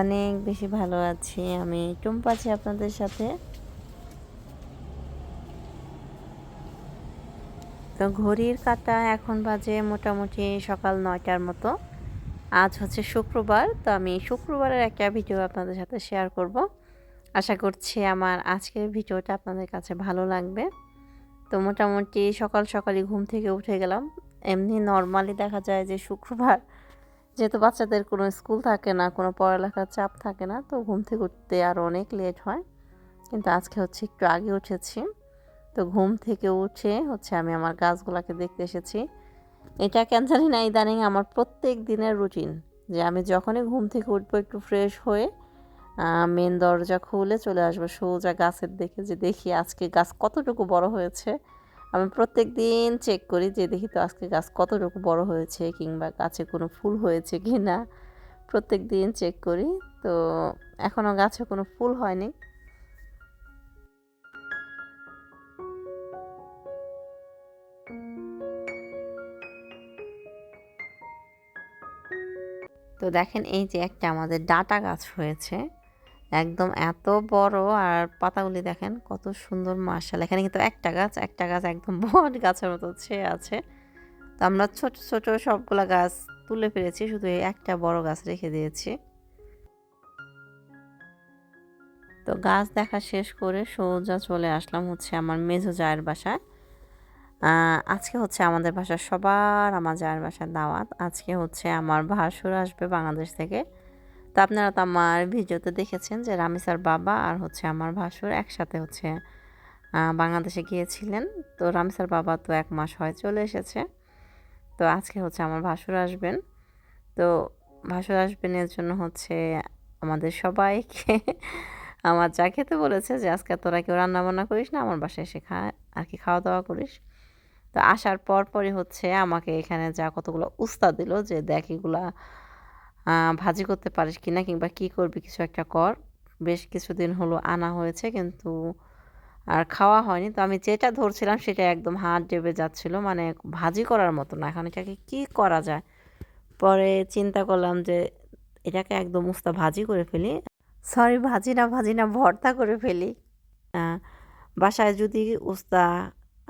অনেক বেশি ভালো আছি আমি। টুম্পা আছি আপনাদের সাথে? তো ঘড়ির কাটা এখন বাজে মোটামুটি সকাল নয়টার মতো। আজ হচ্ছে শুক্রবার, তো আমি শুক্রবারের একটা ভিডিও আপনাদের সাথে শেয়ার করব। আশা করছি আমার আজকের ভিডিওটা আপনাদের কাছে ভালো লাগবে। তো মোটামুটি সকাল সকালই ঘুম থেকে উঠে গেলাম। এমনি নর্মালি দেখা যায় যে শুক্রবার যেহেতু বাচ্চাদের কোনো স্কুল থাকে না, কোনো পড়ালেখার চাপ থাকে না, তো ঘুম থেকে উঠতে আর অনেক লেট হয়। কিন্তু আজকে হচ্ছে একটু আগে উঠেছি। তো ঘুম থেকে উঠে হচ্ছে আমি আমার গাছগুলোকে দেখতে এসেছি। এটা কেন জানি না, ইদানিং আমার প্রত্যেক দিনের রুটিন যে আমি যখনই ঘুম থেকে উঠবো একটু ফ্রেশ হয়ে মেন দরজা খুলে চলে আসব, সোজা গাছের দেখে যে দেখি আজকে গাছ কতটুকু বড় হয়েছে। আমি প্রত্যেক দিন চেক করি যে দেখি তো আজকে গাছ কতটুকু বড় হয়েছে কিংবা গাছে কোনো ফুল হয়েছে কি না প্রত্যেক দিন চেক করি। তো এখনও গাছে কোনো ফুল হয়নি। তো দেখেন এই যে একটা আমাদের ডাটা গাছ হয়েছে। একদম এত বড়। আর পাতাগুলি দেখেন কত সুন্দর মার্শাল। এখানে কিন্তু একটা গাছ একটা গাছ একদম বট গাছের মতো ছেয়ে আছে। তো আমরা ছোট ছোট সবগুলা গাছ তুলে ফেলেছি, শুধু এই একটা বড় গাছ রেখে দিয়েছি। তো গাছ দেখা শেষ করে সোজা চলে আসলাম হচ্ছে আমার মেজো জায়ের বাসায়। আজকে হচ্ছে আমাদের বাসার সবার, আমার জায়ের বাসার দাওয়াত। আজকে হচ্ছে আমার ভাসুর আসবে বাংলাদেশ থেকে। তো আপনারা তো আমার ভিডিওতে দেখেছেন যে রামিসার বাবা আর হচ্ছে আমার ভাসুর একসাথে হচ্ছে বাংলাদেশে গিয়েছিলেন। তো রামিসার বাবা তো এক মাস হয় চলে এসেছে। তো আজকে হচ্ছে আমার ভাসুর আসবেন। তো ভাসুর আসবেন এর জন্য হচ্ছে আমাদের সবাইকে, আমার যা খেতে বলেছে যে আজকে তোরা কেউ রান্না বান্না করিস না, আমার বাসায় এসে খা, আর কি খাওয়া দাওয়া করিস। তো আসার পর পরই হচ্ছে আমাকে এখানে যা কতগুলো উস্তা দিল যে দেখ এগুলা ভাজি করতে পারিস কি না কিংবা কী করবি কিছু একটা কর। বেশ কিছুদিন হলো আনা হয়েছে কিন্তু আর খাওয়া হয়নি। তো আমি যেটা ধরছিলাম সেটা একদম হাত ডেবে যাচ্ছিল। মানে ভাজি করার মতো না। এখন এটাকে কী করা যায়? পরে চিন্তা করলাম যে এটাকে একদম উস্তা ভাজি করে ফেলি। সরি ভাজি না ভাজি না, ভর্তা করে ফেলি। বাসায় যদি উস্তা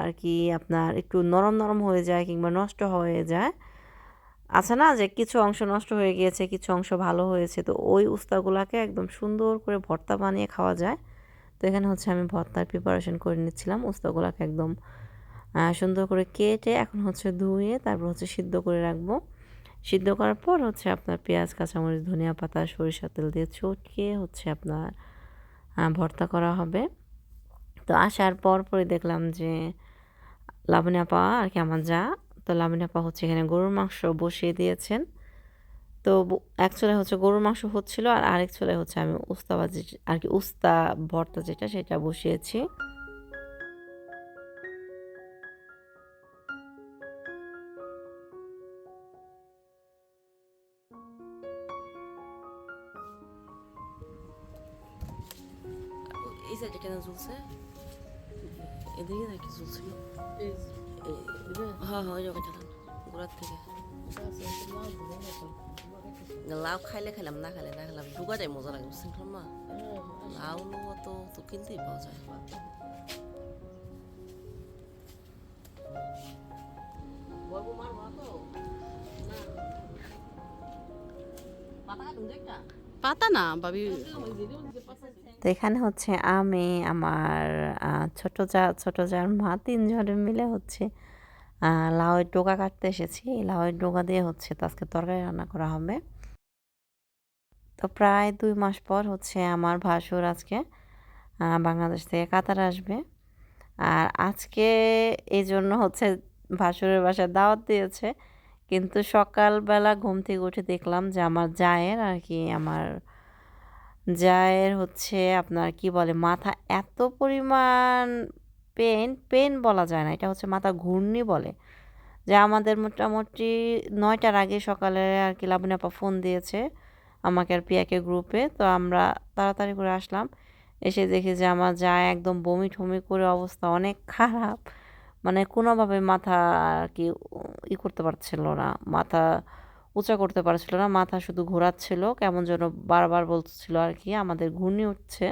আর কি আপনার একটু নরম নরম হয়ে যায় কিংবা নষ্ট হয়ে যায় আছে না যে কিছু অংশ নষ্ট হয়ে গিয়েছে, কিছু অংশ ভালো হয়েছে, তো ওই উস্তাগুলাকে একদম সুন্দর করে ভর্তা বানিয়ে খাওয়া যায়। তো এখানে হচ্ছে আমি ভর্তার প্রিপারেশন করে নিচ্ছিলাম, উস্তাগুলাকে একদম সুন্দর করে কেটে এখন হচ্ছে ধুয়ে তারপর হচ্ছে সিদ্ধ করে রাখব। সিদ্ধ করার পর হচ্ছে আপনার পেঁয়াজ, কাঁচামরিচ, ধনিয়া পাতা সরিষা তেল দিয়ে চটকে হচ্ছে আপনার ভর্তা করা হবে। তো আসার পর পরে দেখলাম যে লাবণী আপা আর কি আমার যা তো আপা হচ্ছে এখানে গরুর মাংস বসিয়ে দিয়েছেন। তো এক চলে হচ্ছে গরুর মাংস হচ্ছিল আর আরেক চলে হচ্ছে আমি উস্তা উস্তাবাজি আর কি উস্তা ভর্তা যেটা, সেটা বসিয়েছি। এই সাইডে কেন ঝুলছে এদিকে নাকি ঝুলছিল হ্যাঁ গোড়ার থেকে। লাউ খাইলে খাইলাম, না খাইলে না খেলাম ডুগাটাই মজা লাগে বুঝছেন লাউ তো তো কিনতেই পাওয়া যায়। পাতা না তো এখানে হচ্ছে আমি, আমার ছোট যা, ছোট যার মা তিনজনে মিলে হচ্ছে লাউয়ের ডোকা কাটতে এসেছি। লাউয়ের ডোকা দিয়ে হচ্ছে তো আজকে তরকারি রান্না করা হবে। তো প্রায় দুই মাস পর হচ্ছে আমার ভাসুর আজকে বাংলাদেশ থেকে কাতার আসবে। আর আজকে এই জন্য হচ্ছে ভাসুরের বাসায় দাওয়াত দিয়েছে। কিন্তু সকালবেলা ঘুম থেকে উঠে দেখলাম যে আমার জায়ের আর কি আমার জায়ের হচ্ছে আপনার কি বলে মাথা এত পরিমাণ পেন পেন বলা যায় না, এটা হচ্ছে মাথা ঘূর্ণি বলে, যে আমাদের মোটামুটি নয়টার আগে সকালে আর কি লাবণী আপা ফোন দিয়েছে, আমাকে আর পিয়াকে গ্রুপে তো আমরা তাড়াতাড়ি করে আসলাম, এসে দেখি যে আমার যা একদম বমি ঠমি করে অবস্থা অনেক খারাপ মানে কোনোভাবে মাথা আর কি ই করতে পারছিল না, মাথা উঁচা করতে পারছিল না, মাথা শুধু ঘোরাচ্ছিল, কেমন যেন বারবার বলছিল আর কি, আমাদের ঘূর্ণি উঠছে,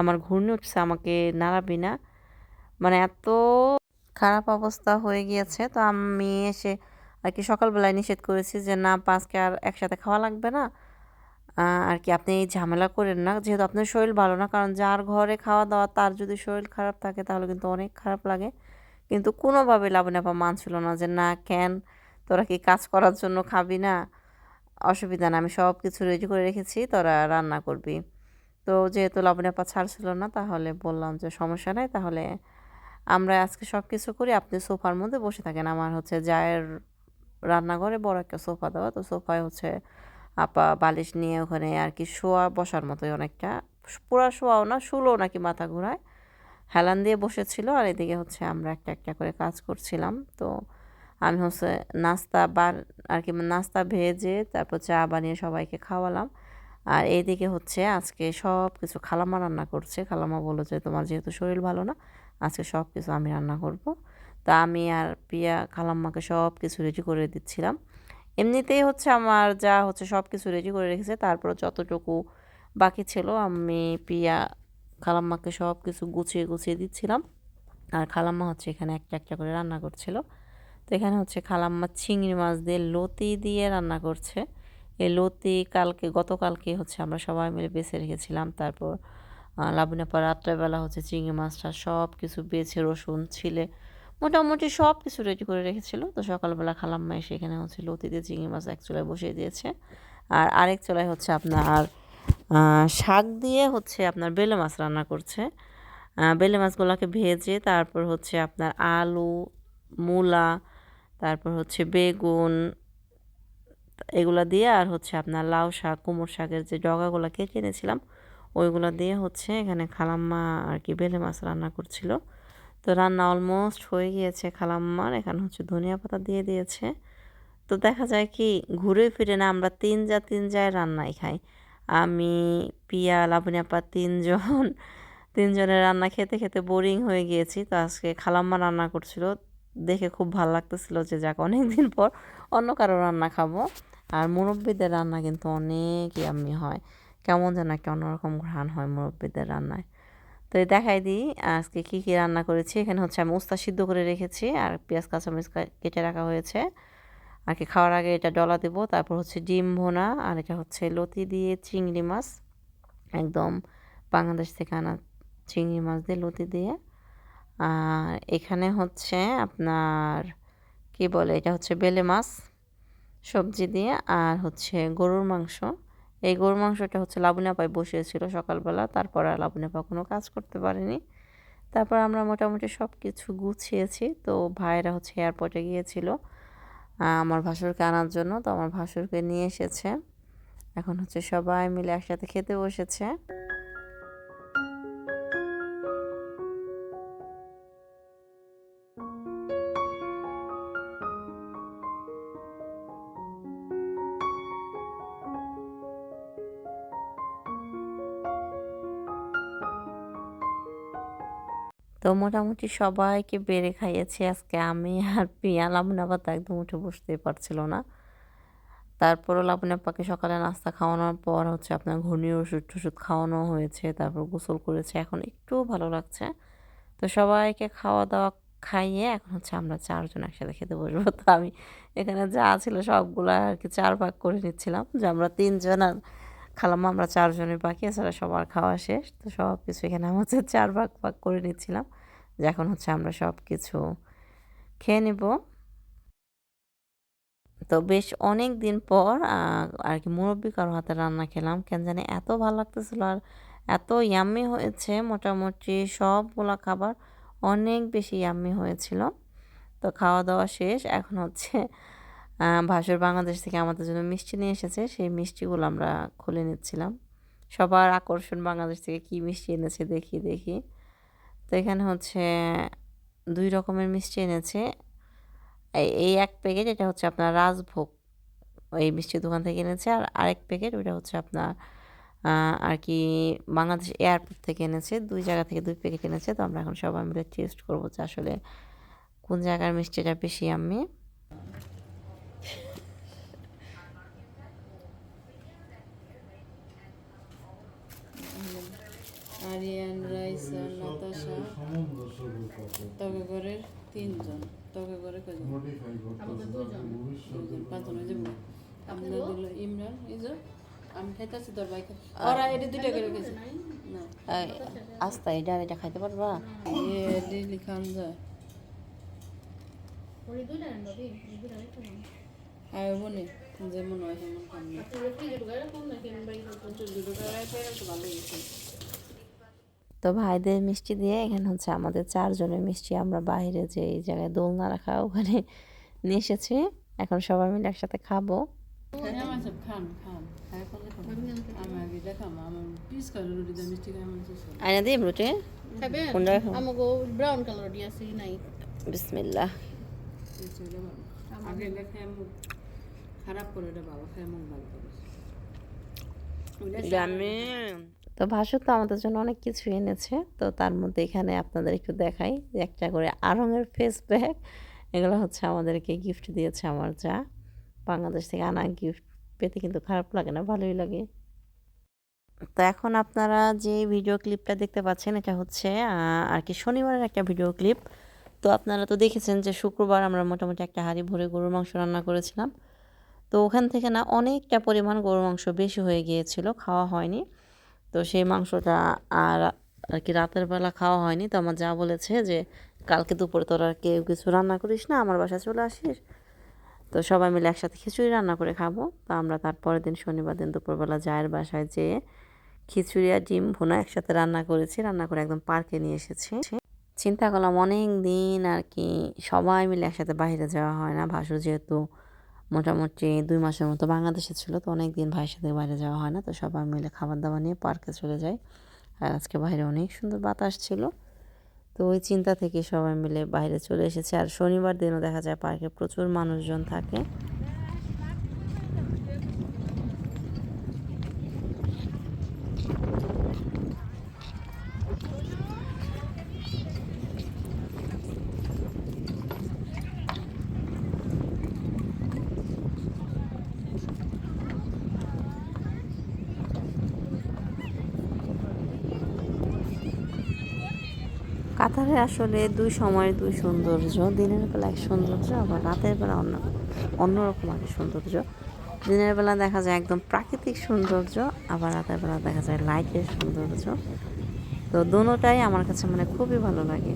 আমার ঘূর্ণি উঠছে, আমাকে নাড়াবি না মানে এত খারাপ অবস্থা হয়ে গিয়েছে, তো আমি এসে আর কি সকালবেলায় নিষেধ করেছি যে না, পাঁচকে আর একসাথে খাওয়া লাগবে না। আর কি আপনি এই ঝামেলা করেন না, যেহেতু আপনার শরীর ভালো না, কারণ যার ঘরে খাওয়া দাওয়া তার যদি শরীর খারাপ থাকে, তাহলে কিন্তু অনেক খারাপ লাগে। কিন্তু কোনোভাবে লাবণী আপা মানছিল না যে, না, কেন? তোরা কি কাজ করার জন্য খাবি না? অসুবিধা না, আমি সব কিছু রেডি করে রেখেছি, তোরা রান্না করবি। তো যেহেতু লাবণী আপা ছাড়ছিল না, তাহলে বললাম যে, সমস্যা নাই, তাহলে আমরা আজকে সব কিছু করি, আপনি সোফার মধ্যে বসে থাকেন। আমার হচ্ছে জায়ের রান্নাঘরে বড় একটা সোফা দেওয়া, তো সোফায় হচ্ছে আপা বালিশ নিয়ে ওখানে আর কি শোয়া বসার মতোই অনেকটা। পুরা শোয়াও না শুলো নাকি মাথা ঘোরায়। হেলান দিয়ে বসেছিল আর এদিকে হচ্ছে আমরা একটা একটা করে কাজ করছিলাম। তো আমি হচ্ছে নাস্তা বার আর কি নাস্তা ভেজে তারপর চা বানিয়ে সবাইকে খাওয়ালাম। আর এইদিকে হচ্ছে আজকে সব কিছু খালামা রান্না করছে। খালামা বলল যে তোমার যেহেতু শরীর ভালো না আজকে সব কিছু আমি রান্না করব। তা আমি আর পিয়া খালাম্মাকে সব কিছু রেডি করে দিচ্ছিলাম। এমনিতেই হচ্ছে আমার যা হচ্ছে সব কিছু রেডি করে রেখেছে তারপর যতটুকু বাকি ছিল আমি পিয়া খালাম্মাকে সব কিছু গুছিয়ে গুছিয়ে দিচ্ছিলাম। আর খালাম্মা হচ্ছে এখানে একটা একটা করে রান্না করছিল। তো এখানে হচ্ছে খালাম্মা চিংড়ি মাছ দিয়ে লতি দিয়ে রান্না করছে। এই লতি কালকে, গতকালকে হচ্ছে আমরা সবাই মিলে বেছে রেখেছিলাম। তারপর লাবণী পর রাত্রেবেলা হচ্ছে চিংড়ি মাছটা সব কিছু বেছে রসুন, ছিলে, মোটামুটি সব কিছু রেডি করে রেখেছিল। তো সকালবেলা খালাম্মা এসে এখানে হচ্ছে লতি দিয়ে চিংড়ি মাছ এক চুলায় বসিয়ে দিয়েছে। আর আরেক চুলায় হচ্ছে আপনার শাক দিয়ে হচ্ছে আপনার বেলে মাছ রান্না করছে। বেলে মাছগুলোকে ভেজে তারপর হচ্ছে আপনার আলু, মূলা, তারপর হচ্ছে বেগুন, এগুলো দিয়ে আর হচ্ছে আপনার লাউ শাক, কুমড় শাকের যে ডগাগুলো কেটে এনেছিলাম ওইগুলো দিয়ে হচ্ছে এখানে খালাম্মা আর কি বেলে মাছ রান্না করছিল। তো রান্না অলমোস্ট হয়ে গিয়েছে খালাম্মার, এখানে হচ্ছে ধনিয়া পাতা দিয়ে দিয়েছে। তো দেখা যায় কি, ঘুরে ফিরে না, আমরা তিন যা তিন যায় রান্নাই খাই। আমি, পিয়া, লাবণী আপা তিনজন, তিনজনের রান্না খেতে খেতে বোরিং হয়ে গিয়েছি। তো আজকে খালাম্মা রান্না করছিল, দেখে খুব ভালো লাগতেছিল যে যাক অনেক দিন পর অন্য কারও রান্না খাব। আর মুরব্বীদের রান্না কিন্তু অনেক ইয়াম্মি হয়। কেমন যেন একটা অন্যরকম ঘ্রাণ হয় মুরব্বীদের রান্নায়। তো দেখাই দিই, আজকে কী কী রান্না করেছি। এখানে হচ্ছে আমি উস্তা সিদ্ধ করে রেখেছি আর পেঁয়াজ, কাঁচামরিচ কেটে রাখা হয়েছে। আর কি খাওয়ার আগে এটা ডলা দেব, তারপর হচ্ছে ডিম ভোনা আর এটা হচ্ছে লতি দিয়ে চিংড়ি মাছ। একদম বাংলাদেশ থেকে আনা চিংড়ি মাছ দিয়ে লতি দিয়ে। আর এখানে হচ্ছে আপনার কি বলে? এটা হচ্ছে বেলে মাছ, সবজি দিয়ে আর হচ্ছে গরুর মাংস। এই গরুর মাংসটা হচ্ছে লাবণী পায়ে বসিয়েছিল সকালবেলা, তারপর আর লাবণাপা কোনো কাজ করতে পারেনি। তারপর আমরা মোটামুটি সব কিছু গুছিয়েছি, তো ভাইয়েরা হচ্ছে এয়ারপোর্টে গিয়েছিল আমার ভাসুরকে আনার জন্য, তো আমার ভাসুরকে নিয়ে এসেছে। এখন হচ্ছে সবাই মিলে একসাথে খেতে বসেছে। তো মোটামুটি সবাইকে বেড়ে খাইয়েছি আজকে। আমি আর পিয়া লাবণী পাতা একদম উঠে বসতেই পারছিল না। তারপরও লাবণী আপাকে সকালে নাস্তা খাওয়ানোর পর হচ্ছে আপনার ঘূর্ণির ওষুধ টষুধ খাওয়ানো হয়েছে, তারপর গোসল করেছে। এখন একটু ভালো লাগছে। তো সবাইকে খাওয়া দাওয়া খাইয়ে এখন হচ্ছে আমরা চারজন একসাথে খেতে বসবো। তো আমি এখানে যা ছিল সবগুলো আর কি চার ভাগ করে নিচ্ছিলাম যে আমরা তিনজন আর খালাম আমরা চারজনের বাকি এছাড়া সবার খাওয়া শেষ। তো সব কিছু এখানে হচ্ছে চার ভাগ ভাগ করে নিচ্ছিলাম। যে এখন হচ্ছে আমরা সব কিছু খেয়ে নেব। তো বেশ অনেক দিন পর আর কি মুরব্বী কারও হাতে রান্না খেলাম। কেন জানি এত ভালো লাগতেছিল আর এত ইয়াম্মি হয়েছে। মোটামুটি সবগুলা খাবার অনেক বেশি ইয়াম্মি হয়েছিল। তো খাওয়া দাওয়া শেষ। এখন হচ্ছে ভাসুর বাংলাদেশ থেকে আমাদের জন্য মিষ্টি নিয়ে এসেছে। সেই মিষ্টিগুলো আমরা খুলে নিচ্ছিলাম। সবার আকর্ষণ বাংলাদেশ থেকে কী মিষ্টি এনেছে দেখি দেখি। তো এখানে হচ্ছে দুই রকমের মিষ্টি এনেছে। এই- এক প্যাকেট এটা হচ্ছে আপনার রাজভোগ, এই মিষ্টির দোকান থেকে এনেছে। আর আরেক প্যাকেট ওটা হচ্ছে আপনার আর কি বাংলাদেশ এয়ারপোর্ট থেকে এনেছে। দুই জায়গা থেকে দুই প্যাকেট এনেছে। তো আমরা এখন সবাই মিলে টেস্ট করব যে আসলে কোন জায়গার মিষ্টিটা বেশি আমি। রাইসা নাতাশা তগগরের তিনজন তগগরে কয়জন? দুজন পাঁচজন হয়ে যাব আপনাদের হলো ইমরান এই যে আমি খাইতেছি তোর ভাই ওরা এটা দুইটা করে গেছে। আস্তা এটা এটা খাইতে পারবা? এ লিখান যায় আর বনে যেমন হয় সেমন খান। না তো ভাইদের মিষ্টি দিয়ে এখানে হচ্ছে আমাদের চারজনের মিষ্টি আমরা বাইরে যে এই জায়গায় দোলনা রাখা ওখানে নিয়ে এসেছি। এখন সবাই মিলে একসাথে খাব। দিয়ে। আয়না রুটি? খাবেন কোন জায়গায় খাব? আমাকে ব্রাউন কালার দিয়ে নাই। বিসমিল্লাহ। শেষ যাবে। আগে খারাপ করে বাবা খায় মুখ ভালো করে। আমি তো ভাসু তো আমাদের জন্য অনেক কিছু এনেছে। তো তার মধ্যে এখানে আপনাদের একটু দেখাই একটা করে আরঙের ফেস ব্যাগ এগুলো হচ্ছে আমাদেরকে গিফট দিয়েছে আমার যা। বাংলাদেশ থেকে আনা গিফট পেতে কিন্তু খারাপ লাগে না, ভালোই লাগে। তো এখন আপনারা যে ভিডিও ক্লিপটা দেখতে পাচ্ছেন, এটা হচ্ছে আর কি শনিবারের একটা ভিডিও ক্লিপ তো আপনারা তো দেখেছেন যে শুক্রবার আমরা মোটামুটি একটা হাঁড়ি ভরে গরুর মাংস রান্না করেছিলাম। তো ওখান থেকে না অনেকটা পরিমাণ গরুর মাংস বেশি হয়ে গিয়েছিল, খাওয়া হয়নি। তো সেই মাংসটা আর আর কি রাতের বেলা খাওয়া হয়নি। তো আমার যা বলেছে যে, কালকে দুপুরে তোরা কেউ কিছু রান্না করিস না, আমার বাসায় চলে আসিস। তো সবাই মিলে একসাথে খিচুড়ি রান্না করে খাব। তো আমরা তারপরের দিন শনিবার দিন দুপুরবেলা জায়ের বাসায় যেয়ে খিচুড়ি আর ডিম ভুনা একসাথে রান্না করেছি, রান্না করে একদম পার্কে নিয়ে এসেছি। চিন্তা করলাম অনেক দিন আর কি সবাই মিলে একসাথে বাইরে যাওয়া হয় না, ভাসুর যেহেতু মোটামুটি দুই মাসের মতো বাংলাদেশে ছিল, তো অনেক দিন ভাইয়ের সাথে বাইরে যাওয়া হয় না, তো সবাই মিলে খাবার দাবার নিয়ে পার্কে চলে যাই। আর আজকে বাইরে অনেক সুন্দর বাতাস ছিল, তো ওই চিন্তা থেকে সবাই মিলে বাইরে চলে এসেছে। আর শনিবার দিনও দেখা যায় পার্কে প্রচুর মানুষজন থাকে। কাতারে আসলে দুই সময়ের দুই সৌন্দর্য, দিনের বেলা এক সৌন্দর্য আবার রাতের বেলা অন্য, অন্যরকম এক সৌন্দর্য। দিনের বেলা দেখা যায় একদম প্রাকৃতিক সৌন্দর্য, আবার রাতের বেলা দেখা যায় লাইটের সৌন্দর্য। তো দুটাই আমার কাছে মানে খুবই ভালো লাগে।